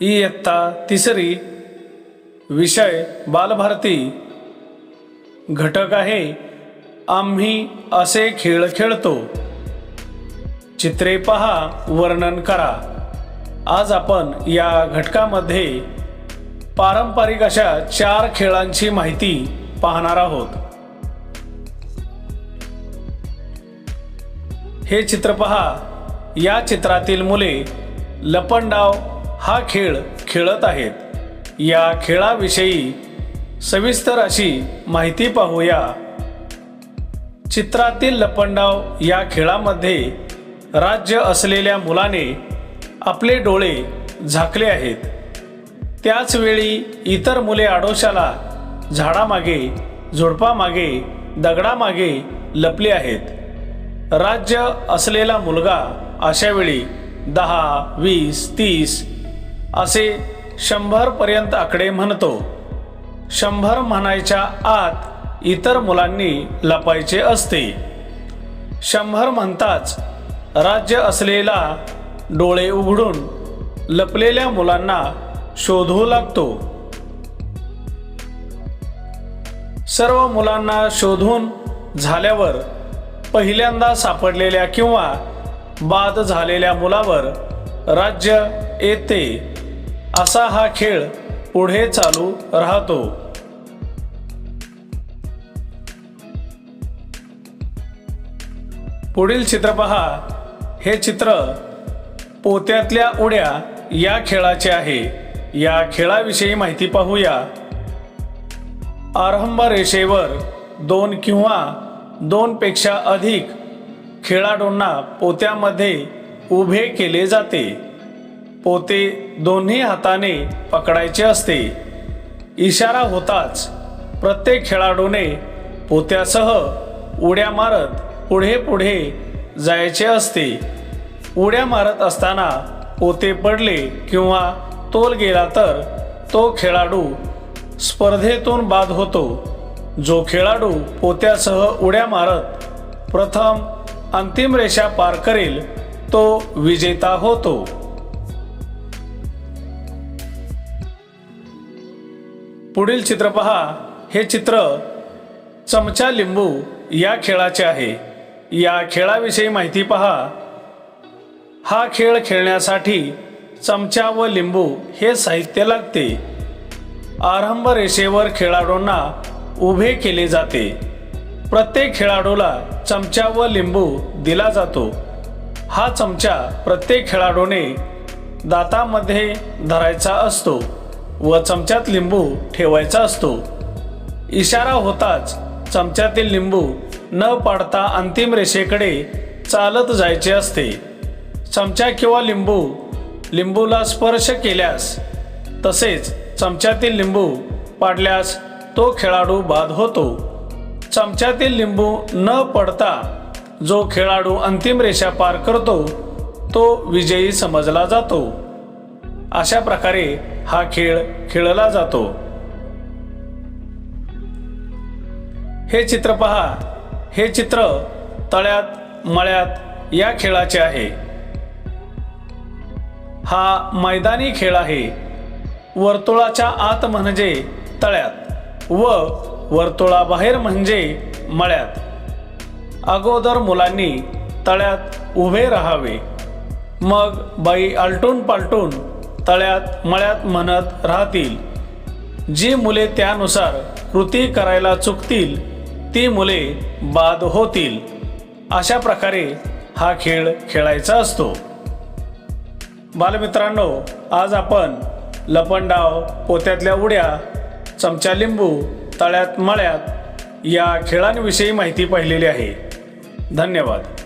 इयत्ता तिसरी विषय बालभारती. घटक आहे आम्ही असे खेळ खेळतो. चित्रे पहा वर्णन करा. आज आपण या घटकामध्ये पारंपरिक अशा चार खेळांची माहिती पाहणार आहोत. हे चित्र पहा. या चित्रातील मुले लपंडाव हा खेळ खेळत आहेत. या खेळाविषयी सविस्तर अशी माहिती पाहूया. चित्रातील लपंडाव या खेळामध्ये राज्य असलेल्या मुलाने आपले डोळे झाकले आहेत. त्याचवेळी इतर मुले आडोशाला झाडामागे झुडपामागे दगडामागे लपले आहेत. राज्य असलेला मुलगा अशा वेळी दहा वीस तीस असे शंभर पर्यंत आकडे म्हणतो. शंभर म्हणायच्या आत इतर मुलांनी लपायचे असते. शंभर म्हणताच राज्य असलेला डोळे उघडून लपलेल्या मुलांना शोधू लागतो. सर्व मुलांना शोधून झाल्यावर पहिल्यांदा सापडलेल्या किंवा बाद झालेल्या मुलावर राज्य येते असा हा खेळ पुढे चालू राहतो. पुढील चित्र पहा. हे चित्र पोत्यातल्या उड्या या खेळाचे आहे. या खेळाविषयी माहिती पाहूया. आरंभ रेषेवर दोन किंवा दोनपेक्षा अधिक खेळाडूंना पोत्यामध्ये उभे केले जाते. पोते दोन्ही हाताने पकडायचे असते. इशारा होताच प्रत्येक खेळाडूने पोत्यासह उड्या मारत पुढे पुढे जायचे असते. उड्या मारत असताना पोते पडले किंवा तोल गेला तर तो खेळाडू स्पर्धेतून बाद होतो. जो खेळाडू पोत्यासह उड्या मारत प्रथम अंतिम रेषा पार करेल तो विजेता होतो. पुढील चित्र पहा. हे चित्र चमचा लिंबू या खेळाचे आहे. या खेळाविषयी माहिती पहा. हा खेळ खेळण्यासाठी चमचा व लिंबू हे साहित्य लागते. आरंभ रेषेवर खेळाडूंना उभे केले जाते. प्रत्येक खेळाडूला चमचा व लिंबू दिला जातो. हा चमचा प्रत्येक खेळाडूने दातामध्ये धरायचा असतो व चमच्यात लिंबू ठेवायचा असतो. इशारा होताच चमच्यातील लिंबू न पाडता अंतिम रेषेकडे चालत जायचे असते. चमचा किंवा लिंबू लिंबूला स्पर्श केल्यास तसेच चमच्यातील लिंबू पाडल्यास तो खेळाडू बाद होतो. चमच्यातील लिंबू न पडता जो खेळाडू अंतिम रेषा पार करतो तो विजयी समजला जातो. अशा प्रकारे हा खेळ खेळला जातो. हे चित्र पहा. हे चित्र तळ्यात मळ्यात या खेळाचे आहे. हा मैदानी खेळ आहे. वर्तुळाच्या आत म्हणजे तळ्यात. व वर्तुळाबाहेर म्हणजे मळ्यात. अगोदर मुलांनी तळ्यात उभे राहावे. मग बाई आलटून पालटून तळ्यात मळ्यात म्हणत राहतील. जी मुले त्यानुसार कृती करायला चुकतील ती मुले बाद होतील. अशा प्रकारे हा खेळ खेळायचा असतो. बालमित्रांनो आज आपण लपंडाव पोत्यातल्या उड्या चमचा लिंबू तळ्यात मळ्यात या खेळांविषयी माहिती पाहिलेली आहे. धन्यवाद.